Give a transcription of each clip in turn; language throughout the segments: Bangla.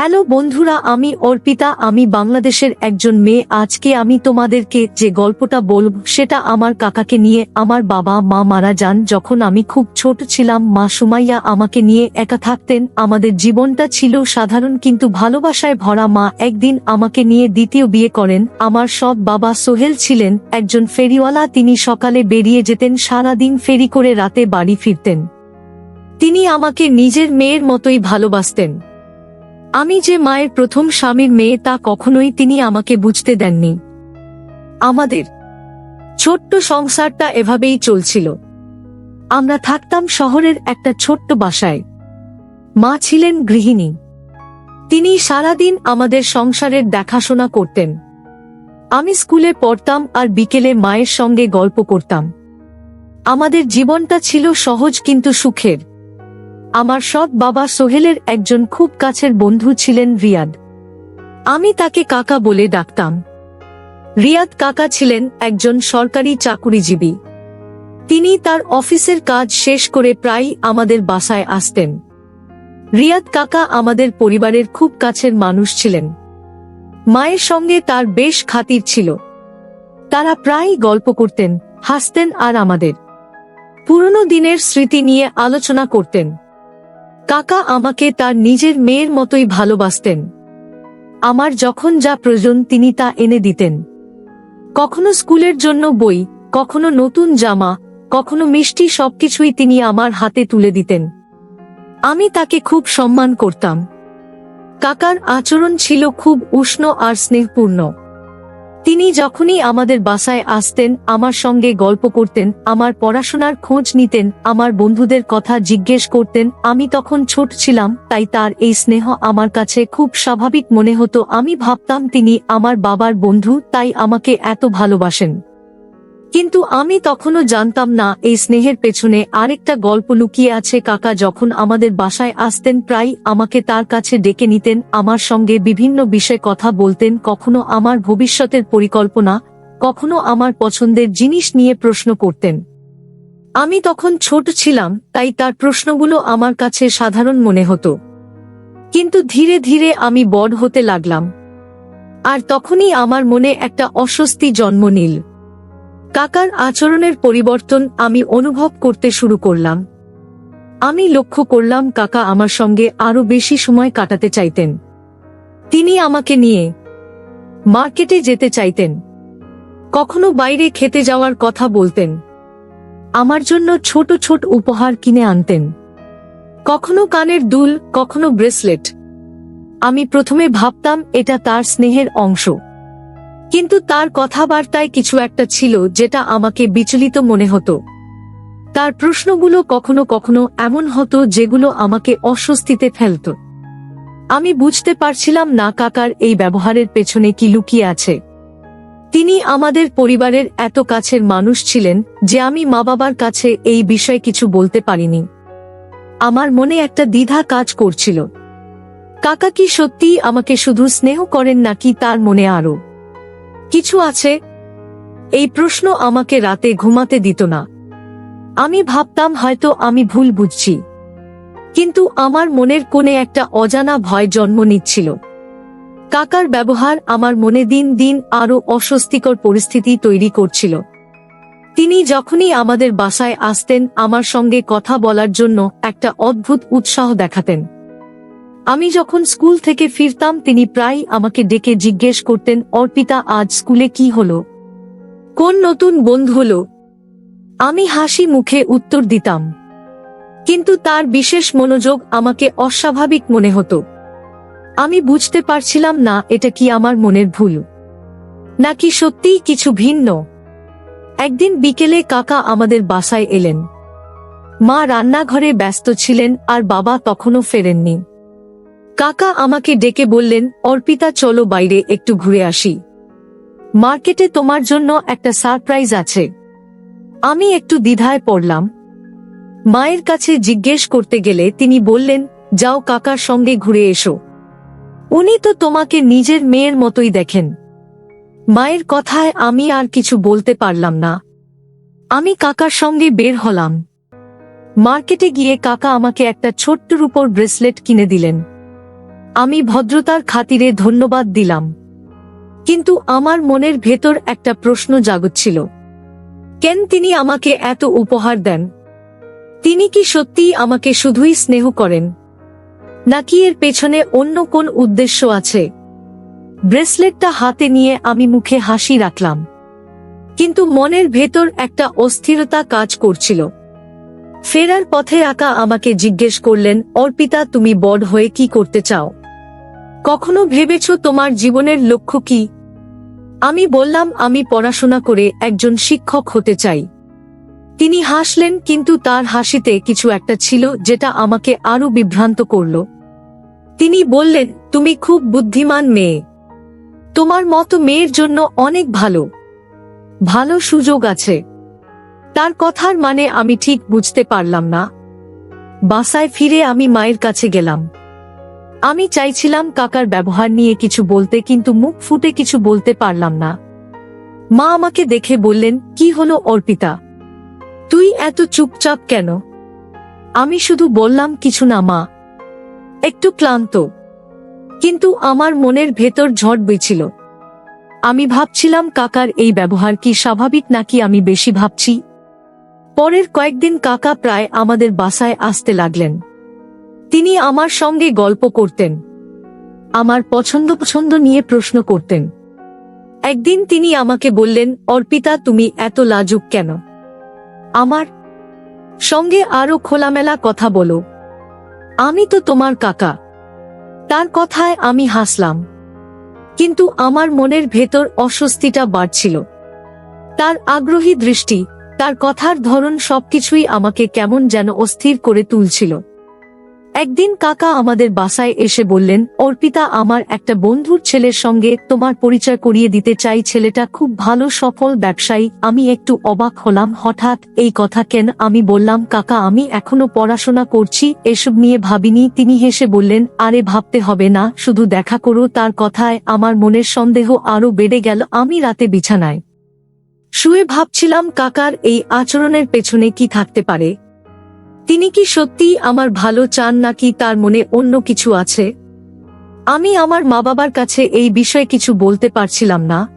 হ্যালো বন্ধুরা, আমি অর্পিতা, আমি বাংলাদেশের একজন মেয়ে। আজকে আমি তোমাদেরকে যে গল্পটা বলব, সেটা আমার কাকাকে নিয়ে, আমার বাবা মা মারা যান যখন আমি খুব ছোট ছিলাম। মা সুমাইয়া আমাকে নিয়ে একা থাকতেন। আমাদের জীবনটা ছিল সাধারণ কিন্তু ভালোবাসায় ভরা মা একদিন আমাকে নিয়ে দ্বিতীয় বিয়ে করেন। আমার সব বাবা সোহেল ছিলেন একজন ফেরিওয়ালা। তিনি সকালে বেরিয়ে যেতেন, সারাদিন ফেরি করে রাতে বাড়ি ফিরতেন। তিনি আমাকে নিজের মেয়ের মতোই ভালোবাসতেন। আমি যে মায়ের প্রথম স্বামীর মেয়ে তা কখনোই তিনি আমাকে বুঝতে দেননি। আমাদের ছোট্ট সংসারটা এভাবেই চলছিল। আমরা থাকতাম শহরের একটা ছোট্ট বাসায়। মা ছিলেন গৃহিণী। তিনি সারাদিন আমাদের সংসারের দেখাশোনা করতেন। আমি স্কুলে পড়তাম আর বিকেলে মায়ের সঙ্গে গল্প করতাম। আমাদের জীবনটা ছিল সহজ কিন্তু সুখের। আমার সৎ বাবা সোহেলের একজন খুব কাছের বন্ধু ছিলেন রিয়াদ। আমি তাকে কাকা বলে ডাকতাম। রিয়াদ কাকা ছিলেন একজন সরকারি চাকুরিজীবী। তিনি তার অফিসের কাজ শেষ করে প্রায় আমাদের বাসায় আসতেন। রিয়াদ কাকা আমাদের পরিবারের খুব কাছের মানুষ ছিলেন। মায়ের সঙ্গে তার বেশ খাতির ছিল। তারা প্রায়ই গল্প করতেন, হাসতেন আর আমাদের। পুরনো দিনের স্মৃতি নিয়ে আলোচনা করতেন। কাকা আমাকে তার নিজের মেয়ের মতোই ভালোবাসতেন। আমার যখন যা প্রয়োজন তিনি তা এনে দিতেন। কখনো স্কুলের জন্য বই, কখনো নতুন জামা, কখনো মিষ্টি সবকিছুই তিনি আমার হাতে তুলে দিতেন। আমি তাকে খুব সম্মান করতাম। কাকার আচরণ ছিল খুব উষ্ণ আর স্নেহপূর্ণ। তিনি যখনই আমাদের বাসায় আসতেন, আমার সঙ্গে গল্প করতেন, আমার পড়াশোনার খোঁজ নিতেন, আমার বন্ধুদের কথা জিজ্ঞেস করতেন, আমি তখন ছোট ছিলাম, তাই তার এই স্নেহ আমার কাছে খুব স্বাভাবিক মনে হতো। আমি ভাবতাম তিনি আমার বাবার বন্ধু, তাই আমাকে এত ভালোবাসেন। কিন্তু আমি তখনও জানতাম না, এই স্নেহের পেছনে আরেকটা গল্প লুকিয়ে আছে কাকা যখন আমাদের বাসায় আসতেন প্রায় আমাকে তার কাছে ডেকে নিতেন, আমার সঙ্গে বিভিন্ন বিষয়ে কথা বলতেন, কখনো আমার ভবিষ্যতের পরিকল্পনা, কখনো আমার পছন্দের জিনিস নিয়ে প্রশ্ন করতেন। আমি তখন ছোট ছিলাম, তাই তার প্রশ্নগুলো আমার কাছে সাধারণ মনে হতো। কিন্তু ধীরে ধীরে আমি বড় হতে লাগলাম। আর তখনই আমার মনে একটা অস্বস্তি জন্ম নিল। কাকার আচরণের পরিবর্তন আমি অনুভব করতে শুরু করলাম। আমি লক্ষ্য করলাম কাকা আমার সঙ্গে আরও বেশি সময় কাটাতে চাইতেন। তিনি আমাকে নিয়ে মার্কেটে যেতে চাইতেন। কখনো বাইরে খেতে যাওয়ার কথা বলতেন। আমার জন্য ছোট ছোট উপহার কিনে আনতেন। কখনো কানের দুল, কখনো ব্রেসলেট। আমি প্রথমে ভাবতাম এটা তার স্নেহের অংশ। কিন্তু তার কথাবার্তায় কিছু একটা ছিল যেটা আমাকে বিচলিত মনে হতো। তার প্রশ্নগুলো কখনো কখনো এমন হতো যেগুলো আমাকে অস্বস্তিতে ফেলত। আমি বুঝতে পারছিলাম না কাকার এই ব্যবহারের পেছনে কি লুকিয়ে আছে। তিনি আমাদের পরিবারের এত কাছের মানুষ ছিলেন যে আমি মা বাবার কাছে এই বিষয়ে কিছু বলতে পারিনি। আমার মনে একটা দ্বিধা কাজ করছিল। কাকা কি সত্যিই আমাকে শুধু স্নেহ করেন নাকি তার মনে আরও কিছু আছে? এই প্রশ্ন আমাকে রাতে ঘুমাতে দিত না। আমি ভাবতাম হয়তো আমি ভুল বুঝছি। কিন্তু আমার মনের কোণে একটা অজানা ভয় জন্ম নিচ্ছিল। কাকার ব্যবহার আমার মনে দিন দিন আরও অস্বস্তিকর পরিস্থিতি তৈরি করছিল। তিনি যখনই আমাদের বাসায় আসতেন, আমার সঙ্গে কথা বলার জন্য একটা অদ্ভুত উৎসাহ দেখাতেন। আমি যখন স্কুল থেকে ফিরতাম, তিনি প্রায় আমাকে ডেকে জিজ্ঞেস করতেন, অর্পিতা, আজ স্কুলে কি হলো? কোন নতুন বন্ধু হলো? আমি হাসি মুখে উত্তর দিতাম। কিন্তু তার বিশেষ মনোযোগ আমাকে অস্বাভাবিক মনে হতো। আমি বুঝতে পারছিলাম, না, এটা কি আমার মনের ভুল? নাকি সত্যিই কিছু ভিন্ন? একদিন বিকেলে কাকা আমাদের বাসায় এলেন। মা রান্নাঘরে ব্যস্ত ছিলেন, আর বাবা তখনও ফেরেননি। কাকা আমাকে ডেকে বললেন, অর্পিতা চলো বাইরে একটু ঘুরে আসি। মার্কেটে তোমার জন্য একটা সারপ্রাইজ আছে। আমি একটু দ্বিধায় পড়লাম। মায়ের কাছে জিজ্ঞেস করতে গেলে তিনি বললেন, যাও কাকার সঙ্গে ঘুরে এসো। উনি তো তোমাকে নিজের মেয়ের মতোই দেখেন। মায়ের কথায় আমি আর কিছু বলতে পারলাম না। আমি কাকার সঙ্গে বের হলাম। মার্কেটে গিয়ে কাকা আমাকে একটা ছোট্ট রূপর ব্রেসলেট কিনে দিলেন। আমি ভদ্রতার খাতিরে ধন্যবাদ দিলাম। কিন্তু আমার মনের ভেতর একটা প্রশ্ন জাগচ্ছিল কেন তিনি আমাকে এত উপহার দেন? তিনি কি সত্যিই আমাকে শুধুই স্নেহ করেন? নাকি এর পেছনে অন্য কোন উদ্দেশ্য আছে? ব্রেসলেটটা হাতে নিয়ে আমি মুখে হাসি রাখলাম। কিন্তু মনের ভেতর একটা অস্থিরতা কাজ করছিল। ফেরার পথে আকা আমাকে জিজ্ঞেস করলেন, অর্পিতা, তুমি বড় হয়ে কি করতে চাও? কখনো ভেবেছ তোমার জীবনের লক্ষ্য কি? আমি বললাম, আমি পড়াশোনা করে একজন শিক্ষক হতে চাই। তিনি হাসলেন, কিন্তু তার হাসিতে কিছু একটা ছিল যেটা আমাকে আরও বিভ্রান্ত করল। তিনি বললেন, তুমি খুব বুদ্ধিমান মেয়ে। তোমার মতো মেয়ের জন্য অনেক ভালো। ভালো সুযোগ আছে। তার কথার মানে আমি ঠিক বুঝতে পারলাম না। বাসায় ফিরে আমি মায়ের কাছে গেলাম। আমি চাইছিলাম কাকার ব্যবহার নিয়ে কিছু বলতে, কিন্তু মুখ ফুটে কিছু বলতে পারলাম না। মা আমাকে দেখে বললেন, কি হলো অর্পিতা? তুই এত চুপচাপ কেন? আমি শুধু বললাম, কিছু না মা, একটু ক্লান্ত। কিন্তু আমার মনের ভেতর ঝড় বইছিল। আমি ভাবছিলাম, কাকার এই ব্যবহার কি স্বাভাবিক নাকি আমি বেশি ভাবছি? পরের কয়েকদিন কাকা প্রায় আমাদের বাসায় আসতে লাগলেন। তিনি আমার সঙ্গে গল্প করতেন। আমার পছন্দ পছন্দ নিয়ে প্রশ্ন করতেন। একদিন তিনি আমাকে বললেন, অর্পিতা, তুমি এত লাজুক কেন? আমার সঙ্গে আরও খোলামেলা কথা বলো। আমি তো তোমার কাকা। তার কথায় আমি হাসলাম। কিন্তু আমার মনের ভেতর অস্বস্তিটা বাড়ছিল। তার আগ্রহী দৃষ্টি, তার কথার ধরন সবকিছুই আমাকে কেমন যেন অস্থির করে তুলছিল। একদিন কাকা আমাদের বাসায় এসে বললেন, অর্পিতা আমার একটা বন্ধুর ছেলের সঙ্গে তোমার পরিচয় করিয়ে দিতে চাই। ছেলেটা খুব ভালো, সফল ব্যবসায়ী। আমি একটু অবাক হলাম। হঠাৎ এই কথা কেন আমি বললাম, কাকা, আমি এখনও পড়াশোনা করছি, এসব নিয়ে ভাবিনি। তিনি হেসে বললেন, আরে ভাবতে হবে না, শুধু দেখা করো। তার কথায় আমার মনের সন্দেহ আরও বেড়ে গেল আমি রাতে বিছানায়। শুয়ে ভাবছিলাম, কাকার এই আচরণের পেছনে কি থাকতে পারে? তিনি কি সত্যিই আমার ভালো চান নাকি তার মনে অন্য কিছু আছে? আমি আমার মা বাবার কাছে এই বিষয়ে কিছু বলতে পারছিলাম না।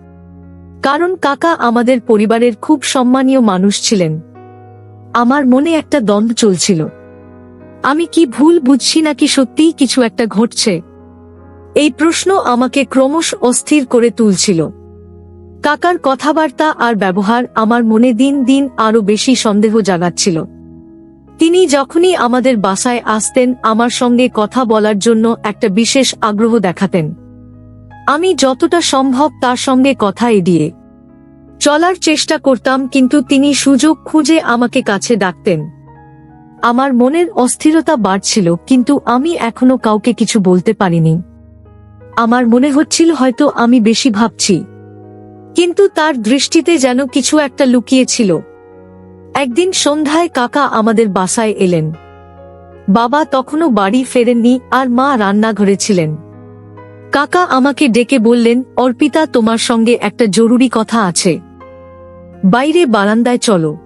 কারণ কাকা আমাদের পরিবারের খুব সম্মানীয় মানুষ ছিলেন। আমার মনে একটা দ্বন্দ্ব চলছিল। আমি কি ভুল বুঝছি নাকি সত্যিই কিছু একটা ঘটছে? এই প্রশ্ন আমাকে ক্রমশ অস্থির করে তুলছিল। কাকার কথাবার্তা আর ব্যবহার আমার মনে দিন দিন আরও বেশি সন্দেহ জাগাচ্ছিল। তিনি যখনই আমাদের বাসায় আসতেন, আমার সঙ্গে কথা বলার জন্য একটা বিশেষ আগ্রহ দেখাতেন। আমি যতটা সম্ভব তার সঙ্গে কথা এড়িয়ে চলার চেষ্টা করতাম, কিন্তু তিনি সুযোগ খুঁজে আমাকে কাছে ডাকতেন। আমার মনের অস্থিরতা বাড়ছিল, কিন্তু আমি এখনও কাউকে কিছু বলতে পারিনি। আমার মনে হচ্ছিল হয়তো আমি বেশি ভাবছি। কিন্তু তার দৃষ্টিতে যেন কিছু একটা লুকিয়েছিল। একদিন সন্ধ্যায় কাকা আমাদের বাসায় এলেন। বাবা তখনও বাড়ি ফেরেননি আর মা রান্নাঘরে ছিলেন। কাকা আমাকে ডেকে বললেন, অর্পিতা, তোমার সঙ্গে একটা জরুরি কথা আছে। বাইরে বারান্দায় চলো।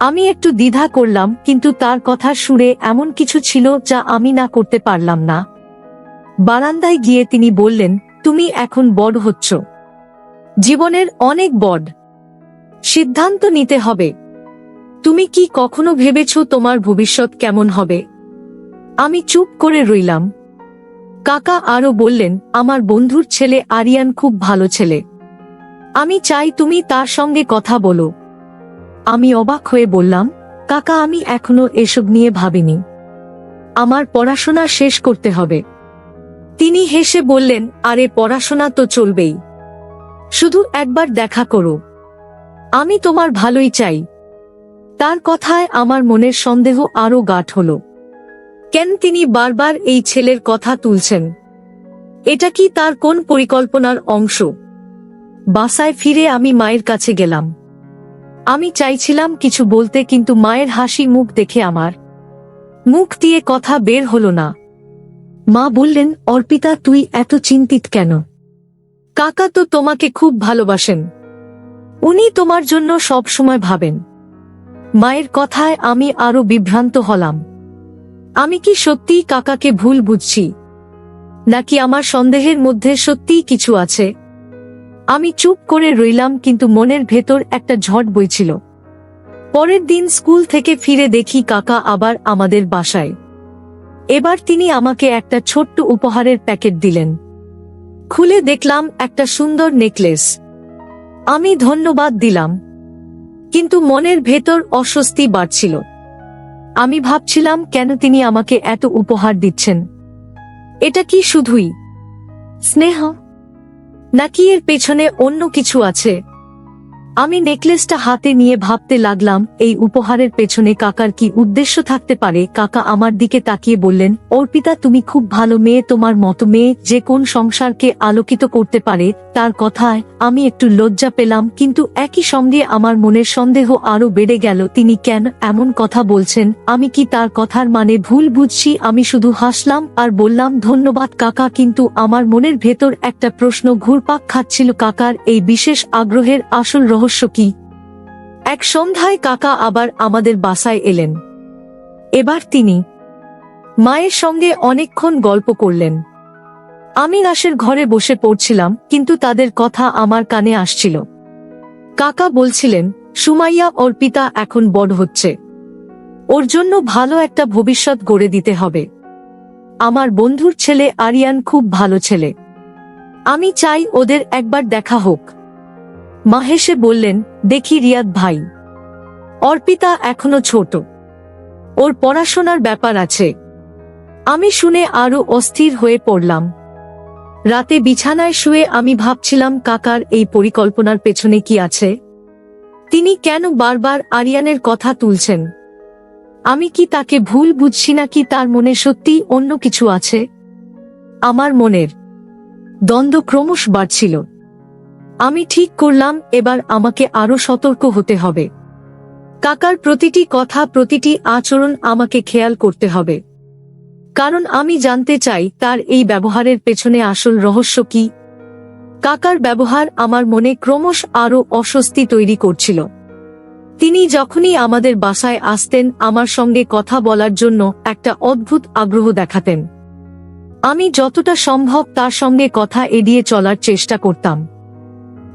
আমি একটু দ্বিধা করলাম, কিন্তু তার কথা সুরে এমন কিছু ছিল যা আমি না করতে পারলাম না। বারান্দায় গিয়ে তিনি বললেন, তুমি এখন বড় হচ্ছ। জীবনের অনেক বড়। সিদ্ধান্ত নিতে হবে। তুমি কি কখনো ভেবেছ তোমার ভবিষ্যৎ কেমন হবে? আমি চুপ করে রইলাম। কাকা আরও বললেন, আমার বন্ধুর ছেলে আরিয়ান খুব ভালো ছেলে। আমি চাই তুমি তার সঙ্গে কথা বলো। আমি অবাক হয়ে বললাম, কাকা, আমি এখনও এসব নিয়ে ভাবিনি। আমার পড়াশোনা শেষ করতে হবে। তিনি হেসে বললেন, আরে, পড়াশোনা তো চলবেই। শুধু একবার দেখা করো। আমি তোমার ভালোই চাই। তার কথায় আমার মনের সন্দেহ আরও গাঠ হল। কেন তিনি বারবার এই ছেলের কথা তুলছেন? এটা কি তার কোন পরিকল্পনার অংশ? বাসায় ফিরে আমি মায়ের কাছে গেলাম। আমি চাইছিলাম কিছু বলতে কিন্তু মায়ের হাসি মুখ দেখে আমার মুখ দিয়ে কথা বের হল না। মা বললেন, অর্পিতা, তুই এত চিন্তিত কেন? কাকা তো তোমাকে খুব ভালোবাসেন। উনি তোমার জন্য সব সময় ভাবেন। মায়ের কথায় আমি আরও বিভ্রান্ত হলাম। আমি কি সত্যিই কাকাকে ভুল বুঝছি? নাকি আমার সন্দেহের মধ্যে সত্যিই কিছু আছে? আমি চুপ করে রইলাম কিন্তু মনের ভেতর একটা ঝড় বইছিল। পরের দিন স্কুল থেকে ফিরে দেখি কাকা আবার আমাদের বাসায়। এবার তিনি আমাকে একটা ছোট্ট উপহারের প্যাকেট দিলেন। খুলে দেখলাম একটা সুন্দর নেকলেস। আমি ধন্যবাদ দিলাম। কিন্তু মনের ভেতর অস্বস্তি বাড়ছিল। আমি ভাবছিলাম, কেন তিনি আমাকে এত উপহার দিচ্ছেন? এটা কি শুধুই? স্নেহ? নাকি এর পেছনে অন্য কিছু আছে? আমি নেকলেসটা হাতে নিয়ে ভাবতে লাগলাম, এই উপহারের পেছনে কাকার কি উদ্দেশ্য থাকতে পারে? কাকা আমার দিকে তাকিয়ে বললেন, অর্পিতা তুমি খুব ভালো মেয়ে, তোমার মতো মেয়ে যে কোন সংসারকে আলোকিত করতে পারে, তার কথায় আমি একটু লজ্জা পেলাম, কিন্তু একই সঙ্গে আমার মনের সন্দেহ আরও বেড়ে গেল, তিনি কেন এমন কথা বলছেন? আমি কি তার কথার মানে ভুল বুঝছি? আমি শুধু হাসলাম আর বললাম, ধন্যবাদ কাকা, কিন্তু আমার মনের ভেতর একটা প্রশ্ন ঘুরপাক খাচ্ছিল কাকার, এই বিশেষ আগ্রহের আসল রহস্য কি? এক সন্ধ্যায় কাকা আবার আমাদের বাসায় এলেন। এবার তিনি মায়ের সঙ্গে অনেকক্ষণ গল্প করলেন। আমি রাশের ঘরে বসে পড়ছিলাম, কিন্তু তাদের কথা আমার কানে আসছিল। কাকা বলছিলেন, সুমাইয়া অর্পিতা এখন বড় হচ্ছে। ওর জন্য ভালো একটা ভবিষ্যৎ গড়ে দিতে হবে। আমার বন্ধুর ছেলে আরিয়ান খুব ভালো ছেলে। আমি চাই ওদের একবার দেখা হোক। মাহেশে বললেন, দেখি রিয়াদ ভাই। অর্পিতা এখনও ছোট। ওর পড়াশোনার ব্যাপার আছে। আমি শুনে আরও অস্থির হয়ে পড়লাম। রাতে বিছানায় শুয়ে আমি ভাবছিলাম, কাকার এই পরিকল্পনার পেছনে কি আছে? তিনি কেন বারবার আরিয়ানের কথা তুলছেন? আমি কি তাকে ভুল বুঝছি নাকি তার মনে সত্যি অন্য কিছু আছে? আমার মনের দ্বন্দ্ব ক্রমশ বাড়ছিল। আমি ঠিক করলাম, এবার আমাকে আরও সতর্ক হতে হবে। কাকার প্রতিটি কথা, প্রতিটি আচরণ আমাকে খেয়াল করতে হবে। কারণ আমি জানতে চাই, তার এই ব্যবহারের পেছনে আসল রহস্য কি? কাকার ব্যবহার আমার মনে ক্রমশ আরও অস্বস্তি তৈরি করছিল। তিনি যখনই আমাদের বাসায় আসতেন, আমার সঙ্গে কথা বলার জন্য একটা অদ্ভুত আগ্রহ দেখাতেন। আমি যতটা সম্ভব তার সঙ্গে কথা এড়িয়ে চলার চেষ্টা করতাম।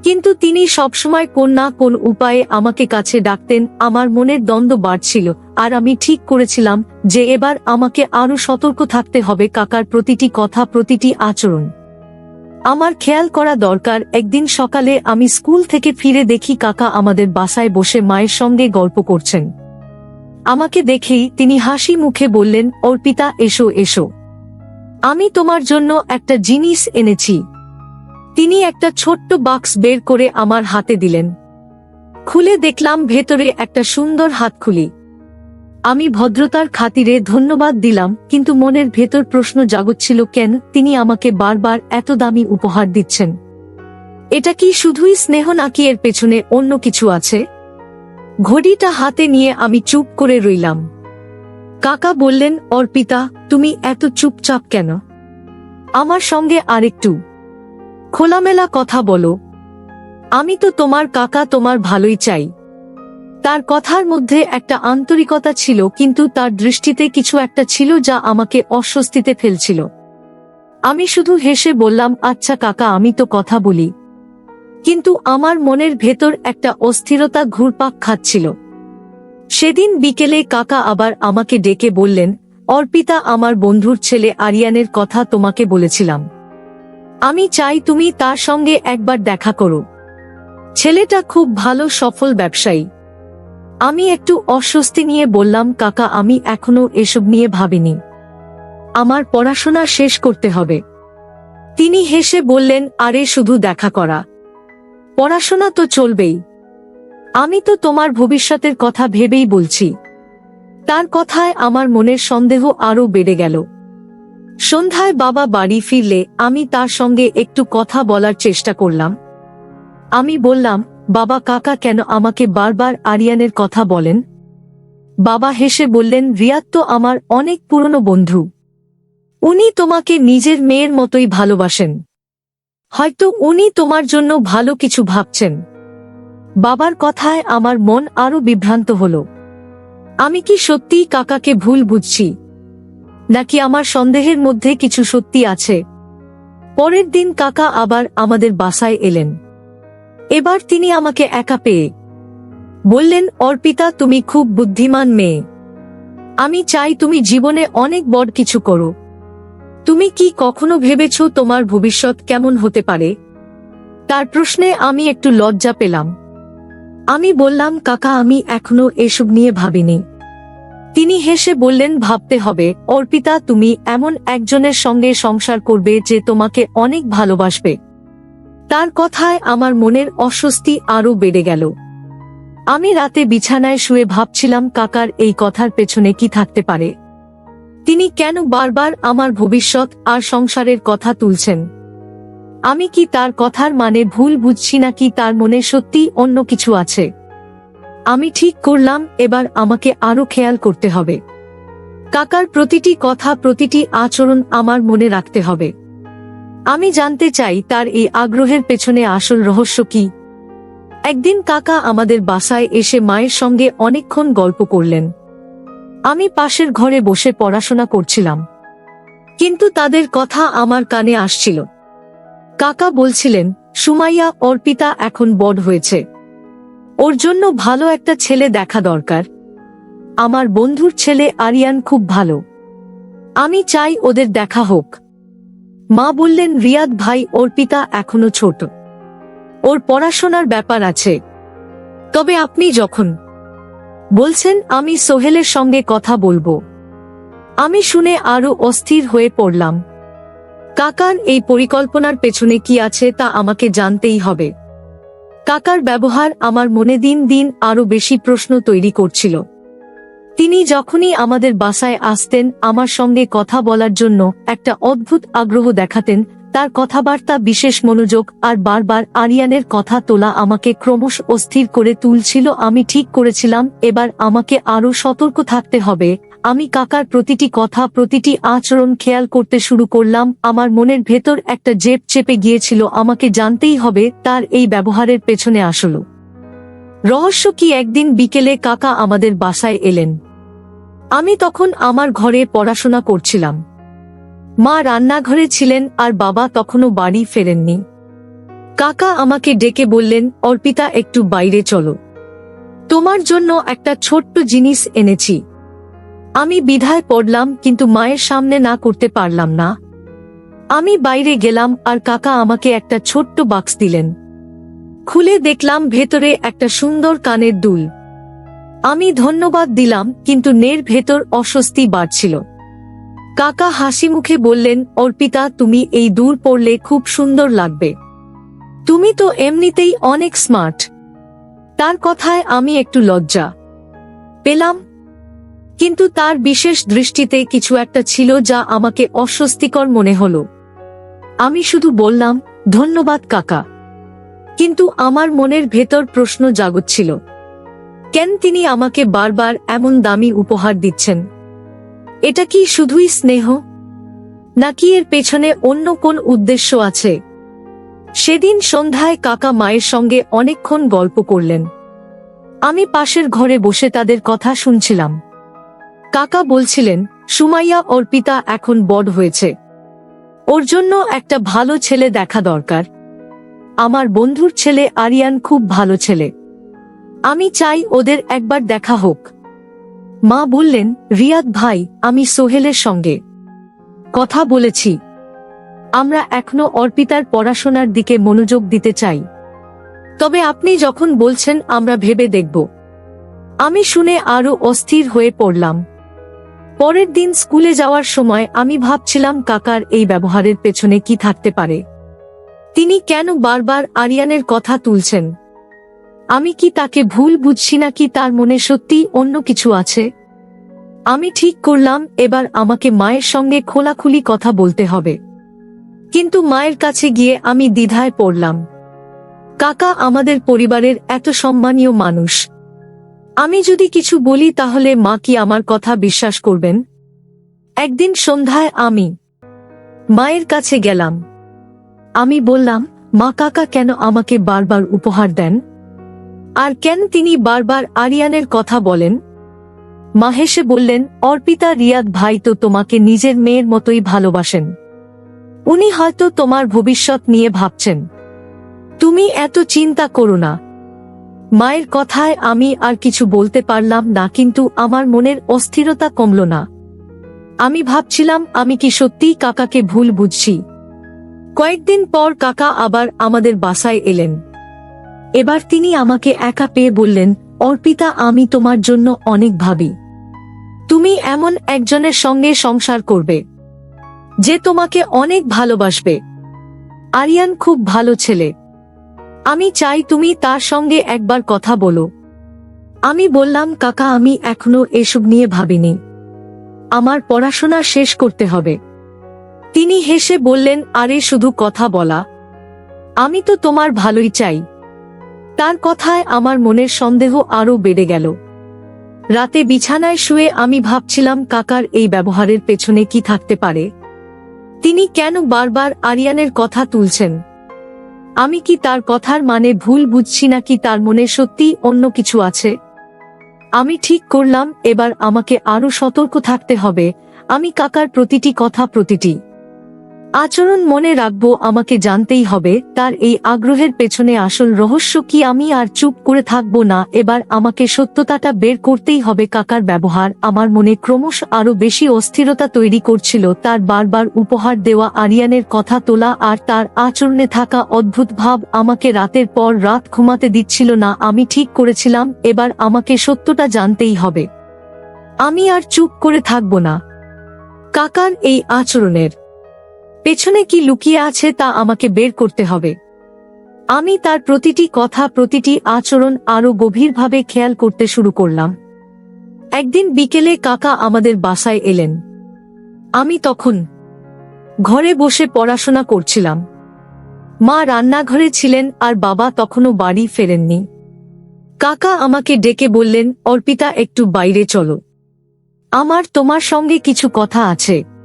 কিন্তু তিনি সবসময় কোন না কোন উপায়ে আমাকে কাছে ডাকতেন, আমার মনের দ্বন্দ্ব বাড়ছিল, আর আমি ঠিক করেছিলাম যে এবার আমাকে আরও সতর্ক থাকতে হবে কাকার প্রতিটি কথা, প্রতিটি আচরণ। আমার খেয়াল করা দরকার, একদিন সকালে আমি স্কুল থেকে ফিরে দেখি কাকা আমাদের বাসায় বসে মায়ের সঙ্গে গল্প করছেন। আমাকে দেখেই তিনি হাসি মুখে বললেন, অর্পিতা, এসো এসো। আমি তোমার জন্য একটা জিনিস এনেছি। তিনি একটা ছোট্ট বাক্স বের করে আমার হাতে দিলেন। খুলে দেখলাম ভেতরে একটা সুন্দর হাতখুলি আমি ভদ্রতার খাতিরে ধন্যবাদ দিলাম, কিন্তু মনের ভেতর প্রশ্ন জাগচ্ছিল কেন তিনি আমাকে বারবার এত দামি উপহার দিচ্ছেন? এটা কি শুধুই স্নেহ নাকি এর পেছনে অন্য কিছু আছে? ঘড়িটা হাতে নিয়ে আমি চুপ করে রইলাম। কাকা বললেন, অর্পিতা, তুমি এত চুপচাপ কেন? আমার সঙ্গে আরেকটু। খোলামেলা কথা বলো। আমি তো তোমার কাকা তোমার ভালোই চাই। তার কথার মধ্যে একটা আন্তরিকতা ছিল, কিন্তু তার দৃষ্টিতে কিছু একটা ছিল যা আমাকে অস্বস্তিতে ফেলছিল। আমি শুধু হেসে বললাম আচ্ছা কাকা, আমি তো কথা বলি। কিন্তু আমার মনের ভেতর একটা অস্থিরতা ঘুরপাক খাচ্ছিল। সেদিন বিকেলে কাকা আবার আমাকে ডেকে বললেন, অর্পিতা, আমার বন্ধুর ছেলে আরিয়ানের কথা তোমাকে বলেছিলাম। আমি চাই তুমি তার সঙ্গে একবার দেখা করো। ছেলেটা খুব ভালো সফল ব্যবসায়ী। আমি একটু অস্বস্তি নিয়ে বললাম, কাকা, আমি এখনও এসব নিয়ে ভাবিনি। আমার পড়াশোনা শেষ করতে হবে। তিনি হেসে বললেন, আরে, শুধু দেখা করা। পড়াশোনা তো চলবেই। আমি তো তোমার ভবিষ্যতের কথা ভেবেই বলছি। তার কথায় আমার মনের সন্দেহ আরও বেড়ে গেল। সন্ধ্যায় বাবা বাড়ি ফিরলে আমি তার সঙ্গে একটু কথা বলার চেষ্টা করলাম। আমি বললাম, বাবা, কাকা কেন আমাকে বারবার আরিয়ানের কথা বলেন? বাবা হেসে বললেন, রিয়াদ তো আমার অনেক পুরনো বন্ধু। উনি তোমাকে নিজের মেয়ের মতোই ভালোবাসেন। হয়তো উনি তোমার জন্য ভালো কিছু ভাবছেন। বাবার কথায় আমার মন আরও বিভ্রান্ত হল। আমি কি সত্যিই কাকাকে ভুল বুঝছি? নাকি আমার সন্দেহের মধ্যে কিছু সত্যি আছে? পরের দিন কাকা আবার আমাদের বাসায় এলেন। এবার তিনি আমাকে একা পেয়ে বললেন, অর্পিতা, তুমি খুব বুদ্ধিমান মেয়ে। আমি চাই তুমি জীবনে অনেক বড় কিছু করো। তুমি কি কখনো ভেবেছ তোমার ভবিষ্যৎ কেমন হতে পারে? তার প্রশ্নে আমি একটু লজ্জা পেলাম। আমি বললাম, কাকা, আমি এখনও এসব নিয়ে ভাবিনি। তিনি হেসে বললেন, ভাবতে হবে, অর্পিতা, তুমি এমন একজনের সঙ্গে সংসার করবে যে তোমাকে অনেক ভালোবাসবে। তার কথায় আমার মনের অস্বস্তি আরও বেড়ে গেল। আমি রাতে বিছানায় শুয়ে ভাবছিলাম, কাকার এই কথার পেছনে কি থাকতে পারে। তিনি কেন বারবার আমার ভবিষ্যৎ আর সংসারের কথা তুলছেন? আমি কি তার কথার মানে ভুল বুঝছি নাকি তার মনে সত্যি অন্য কিছু আছে? আমি ঠিক করলাম, এবার আমাকে আরও খেয়াল করতে হবে। কাকার প্রতিটি কথা, প্রতিটি আচরণ আমার মনে রাখতে হবে। আমি জানতে চাই, তার এই আগ্রহের পেছনে আসল রহস্য কি? একদিন কাকা আমাদের বাসায় এসে মায়ের সঙ্গে অনেকক্ষণ গল্প করলেন। আমি পাশের ঘরে বসে পড়াশোনা করছিলাম। কিন্তু তাদের কথা আমার কানে আসছিল। কাকা বলছিলেন, সুমাইয়া অর্পিতা এখন বড় হয়েছে। ওর জন্য ভালো একটা ছেলে দেখা দরকার। আমার বন্ধুর ছেলে আরিয়ান খুব ভালো। আমি চাই ওদের দেখা হোক। মা বললেন, রিয়াদ ভাই অর্পিতা এখনও ছোট। ওর পড়াশোনার ব্যাপার আছে। তবে আপনি যখন বলছেন, আমি সোহেলের সঙ্গে কথা বলব। আমি শুনে আরও অস্থির হয়ে পড়লাম। কাকার এই পরিকল্পনার পেছনে কি আছে তা আমাকে জানতেই হবে। কাকার ব্যবহার আমার মনে দিন দিন আরও বেশি প্রশ্ন তৈরি করছিল। তিনি যখনই আমাদের বাসায় আসতেন, আমার সঙ্গে কথা বলার জন্য একটা অদ্ভুত আগ্রহ দেখাতেন, তার কথাবার্তা বিশেষ মনোযোগ আর বারবার আরিয়ানের কথা তোলা আমাকে ক্রমশ অস্থির করে তুলছিল, আমি ঠিক করেছিলাম, এবার আমাকে আরও সতর্ক থাকতে হবে আমি কাকার প্রতিটি কথা, প্রতিটি আচরণ খেয়াল করতে শুরু করলাম। আমার মনের ভেতর একটা জেপ চেপে গিয়েছিল, আমাকে জানতেই হবে তার এই ব্যবহারের পেছনে আসলো। রহস্য কি একদিন বিকেলে কাকা আমাদের বাসায় এলেন। আমি তখন আমার ঘরে পড়াশোনা করছিলাম। মা রান্নাঘরে ছিলেন আর বাবা তখনও বাড়ি ফেরেননি। কাকা আমাকে ডেকে বললেন, অর্পিতা, একটু বাইরে চলো। তোমার জন্য একটা ছোট্ট জিনিস এনেছি। আমি বিধায় পড়লাম, কিন্তু মায়ের সামনে না করতে পারলাম না। আমি বাইরে গেলাম, আর কাকা আমাকে একটা ছোট্ট বাক্স দিলেন। খুলে দেখলাম ভেতরে একটা সুন্দর কানের দুল। আমি ধন্যবাদ দিলাম, কিন্তু নের ভেতর অস্বস্তি বাড়ছিল। কাকা হাসি মুখে বললেন, অর্পিতা, তুমি এই দূর পড়লে খুব সুন্দর লাগবে। তুমি তো এমনিতেই অনেক স্মার্ট তার কথায় আমি একটু লজ্জা পেলাম কিন্তু তার বিশেষ দৃষ্টিতে কিছু একটা ছিল যা আমাকে অস্বস্তিকর মনে হল। আমি শুধু বললাম, ধন্যবাদ, কাকা। কিন্তু আমার মনের ভেতর প্রশ্ন জাগচ্ছিল। কেন তিনি আমাকে বারবার এমন দামি উপহার দিচ্ছেন? এটা কি শুধুই স্নেহ? নাকি এর পেছনে অন্য কোন উদ্দেশ্য আছে? সেদিন সন্ধ্যায় কাকা মায়ের সঙ্গে অনেকক্ষণ গল্প করলেন। আমি পাশের ঘরে বসে তাদের কথা শুনছিলাম। কাকা বলছিলেন, সুমাইয়া অর্পিতা এখন বড় হয়েছে। ওর জন্য একটা ভালো ছেলে দেখা দরকার। আমার বন্ধুর ছেলে আরিয়ান খুব ভালো ছেলে। আমি চাই ওদের একবার দেখা হোক। মা বললেন, রিয়াদ ভাই, আমি সোহেলের সঙ্গে। কথা বলেছি। আমরা এখনও অর্পিতার পড়াশোনার দিকে মনোযোগ দিতে চাই। তবে আপনি যখন বলছেন, আমরা ভেবে দেখব। আমি শুনে আরও অস্থির হয়ে পড়লাম। পরের দিন স্কুলে যাওয়ার সময় আমি ভাবছিলাম, কাকার এই ব্যবহারের পেছনে কি থাকতে পারে? তিনি কেন বারবার আরিয়ানের কথা তুলছেন? আমি কি তাকে ভুল বুঝছি নাকি তার মনে সত্যি অন্য কিছু আছে? আমি ঠিক করলাম, এবার আমাকে মায়ের সঙ্গে খোলাখুলি কথা বলতে হবে। কিন্তু মায়ের কাছে গিয়ে আমি দ্বিধায় পড়লাম। কাকা আমাদের পরিবারের এত সম্মানীয় মানুষ আমি যদি কিছু বলি তাহলে মা কি আমার কথা বিশ্বাস করবেন? একদিন সন্ধ্যায় আমি মায়ের কাছে গেলাম। আমি বললাম, মা কাকা কেন আমাকে বারবার উপহার দেন? আর কেন তিনি বারবার আরিয়ানের কথা বলেন? মা হেসে বললেন, অর্পিতা রিয়াদ ভাই তো তোমাকে নিজের মেয়ের মতোই ভালোবাসেন। উনি হয়তো তোমার ভবিষ্যৎ নিয়ে ভাবছেন। তুমি এত চিন্তা করো না। মায়ের কথায় আমি আর কিছু বলতে পারলাম না, কিন্তু আমার মনের অস্থিরতা কমল না। আমি ভাবছিলাম, আমি কি সত্যিই কাকাকে ভুল বুঝছি। কয়েকদিন পর কাকা আবার আমাদের বাসায় এলেন। এবার তিনি আমাকে একা পেয়ে বললেন, অর্পিতা, আমি তোমার জন্য অনেক ভাবি। তুমি এমন একজনের সঙ্গে সংসার করবে, যে তোমাকে অনেক ভালোবাসবে। আরিয়ান খুব ভালো ছেলে। আমি চাই তুমি তার সঙ্গে একবার কথা বলো। আমি বললাম, কাকা, আমি এখনও এসব নিয়ে ভাবিনি। আমার পড়াশোনা শেষ করতে হবে। তিনি হেসে বললেন, আরে, শুধু কথা বলা। আমি তো তোমার ভালোই চাই। তার কথায় আমার মনের সন্দেহ আরও বেড়ে গেল। রাতে বিছানায় শুয়ে আমি ভাবছিলাম, কাকার এই ব্যবহারের পেছনে কি থাকতে পারে? তিনি কেন বারবার আরিয়ানের কথা তুলছেন? আমি কি তার কথার মানে ভুল বুঝছি নাকি তার মনে সত্যি অন্য কিছু আছে? আমি ঠিক করলাম, এবার আমাকে আরও সতর্ক থাকতে হবে। আমি কাকার প্রতিটি কথা প্রতিটি আচরণ মনে রাখব, আমাকে জানতেই হবে, তার এই আগ্রহের পেছনে আসল রহস্য কি, আমি আর চুপ করে থাকব না, এবার আমাকে সত্যতাটা বের করতেই হবে, কাকার ব্যবহার, আমার মনে ক্রমশ আরও বেশি অস্থিরতা তৈরি করছিল, তার বারবার উপহার দেওয়া, আরিয়ানের কথা তোলা, আর তার আচরণে থাকা অদ্ভুত ভাব আমাকে রাতের পর রাত ঘুমাতে দিচ্ছিল না, আমি ঠিক করেছিলাম, এবার আমাকে সত্যটা জানতেই হবে। আমি আর চুপ করে থাকব না। কাকার এই আচরণের পেছনে কি লুকিয়ে আছে তা আমাকে বের করতে হবে। আমি তার প্রতিটি কথা, প্রতিটি আচরণ আরও গভীরভাবে খেয়াল করতে শুরু করলাম। একদিন বিকেলে কাকা আমাদের বাসায় এলেন। আমি তখন ঘরে বসে পড়াশোনা করছিলাম। মা রান্নাঘরে ছিলেন আর বাবা তখনও বাড়ি ফেরেননি। কাকা আমাকে ডেকে বললেন, অর্পিতা, একটু বাইরে চলো। আমার তোমার সঙ্গে কিছু কথা আছে।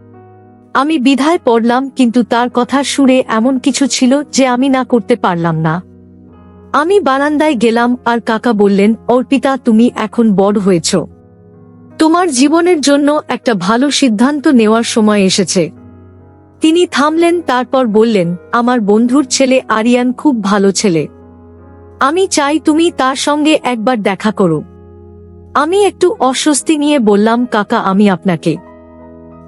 আমি বিধায় পড়লাম, কিন্তু তার কথা সুরে এমন কিছু ছিল যে আমি না করতে পারলাম না। আমি বারান্দায় গেলাম, আর কাকা বললেন, অর্পিতা, তুমি এখন বড় হয়েছ। তোমার জীবনের জন্য একটা ভালো সিদ্ধান্ত নেওয়ার সময় এসেছে। তিনি থামলেন, তারপর বললেন, আমার বন্ধুর ছেলে আরিয়ান খুব ভালো ছেলে। আমি চাই তুমি তার সঙ্গে একবার দেখা করো। আমি একটু অস্বস্তি নিয়ে বললাম, কাকা, আমি আপনাকে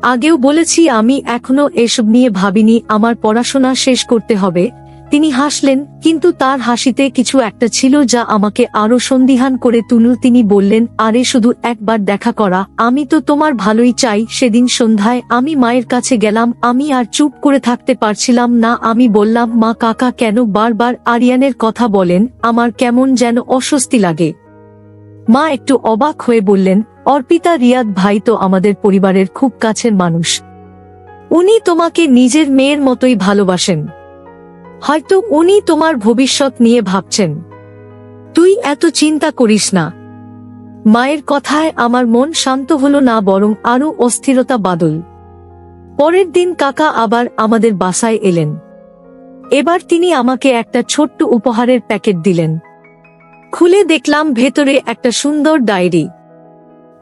আগেও বলেছি আমি এখনও এসব নিয়ে ভাবিনি, আমার পড়াশোনা শেষ করতে হবে। তিনি হাসলেন, কিন্তু তার হাসিতে কিছু একটা ছিল যা আমাকে আরও সন্দিহান করে তুলু তিনি বললেন, আরে শুধু একবার দেখা করা, আমি তো তোমার ভালোই চাই। সেদিন সন্ধ্যায় আমি মায়ের কাছে গেলাম, আমি আর চুপ করে থাকতে পারছিলাম না। আমি বললাম, মা, কাকা কেন বারবার আরিয়ানের কথা বলেন? আমার কেমন যেন অস্বস্তি লাগে। মা একটু অবাক হয়ে বললেন অর্পিতা রিয়াদ ভাই তো আমাদের পরিবারের খুব কাছের মানুষ। উনি তোমাকে নিজের মেয়ের মতোই ভালোবাসেন। হয়তো উনি তোমার ভবিষ্যৎ নিয়ে ভাবছেন। তুই এত চিন্তা করিস না। মায়ের কথায় আমার মন শান্ত হলো না বরং আরও অস্থিরতা বাদল। পরের দিন কাকা আবার আমাদের বাসায় এলেন। এবার তিনি আমাকে একটা ছোট্ট উপহারের প্যাকেট দিলেন। খুলে দেখলাম ভেতরে একটা সুন্দর ডায়েরি।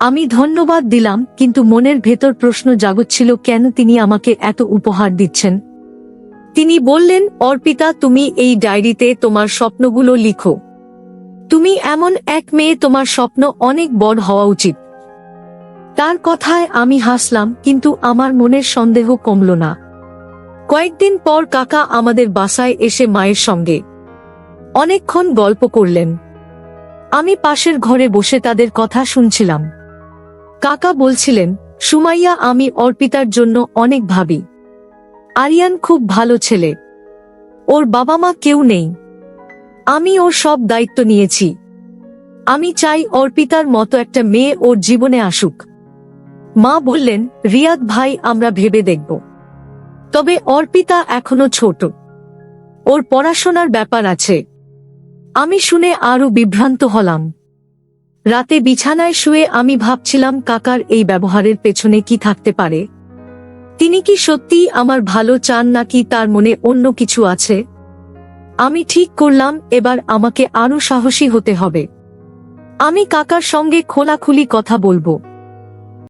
আমি ধন্যবাদ দিলাম, কিন্তু মনের ভেতর প্রশ্ন জাগচ্ছিল, কেন তিনি আমাকে এত উপহার দিচ্ছেন? তিনি বললেন, অর্পিতা, তুমি এই ডায়েরিতে তোমার স্বপ্নগুলো লিখো। তুমি এমন এক মেয়ে, তোমার স্বপ্ন অনেক বড় হওয়া উচিত। তার কথায় আমি হাসলাম, কিন্তু আমার মনের সন্দেহ কমল না। কয়েকদিন পর কাকা আমাদের বাসায় এসে মায়ের সঙ্গে অনেকক্ষণ গল্প করলেন। আমি পাশের ঘরে বসে তাদের কথা শুনছিলাম। কাকা বলছিলেন, সুমাইয়া, আমি অর্পিতার জন্য অনেক ভাবি। আরিয়ান খুব ভালো ছেলে। ওর বাবা মা কেউ নেই। আমি ওর সব দায়িত্ব নিয়েছি। আমি চাই অর্পিতার মতো একটা মেয়ে ওর জীবনে আসুক। মা বললেন, রিয়াদ ভাই, আমরা ভেবে দেখব। তবে অর্পিতা এখনও ছোট। ওর পড়াশোনার ব্যাপার আছে। আমি শুনে আরও বিভ্রান্ত হলাম। রাতে বিছানায় শুয়ে আমি ভাবছিলাম, কাকার এই ব্যবহারের পেছনে কি থাকতে পারে? তিনি কি সত্যি আমার ভালো চান নাকি তার মনে অন্য কিছু আছে? আমি ঠিক করলাম, এবার আমাকে আরও সাহসী হতে হবে। আমি কাকার সঙ্গে খোলাখুলি কথা বলব।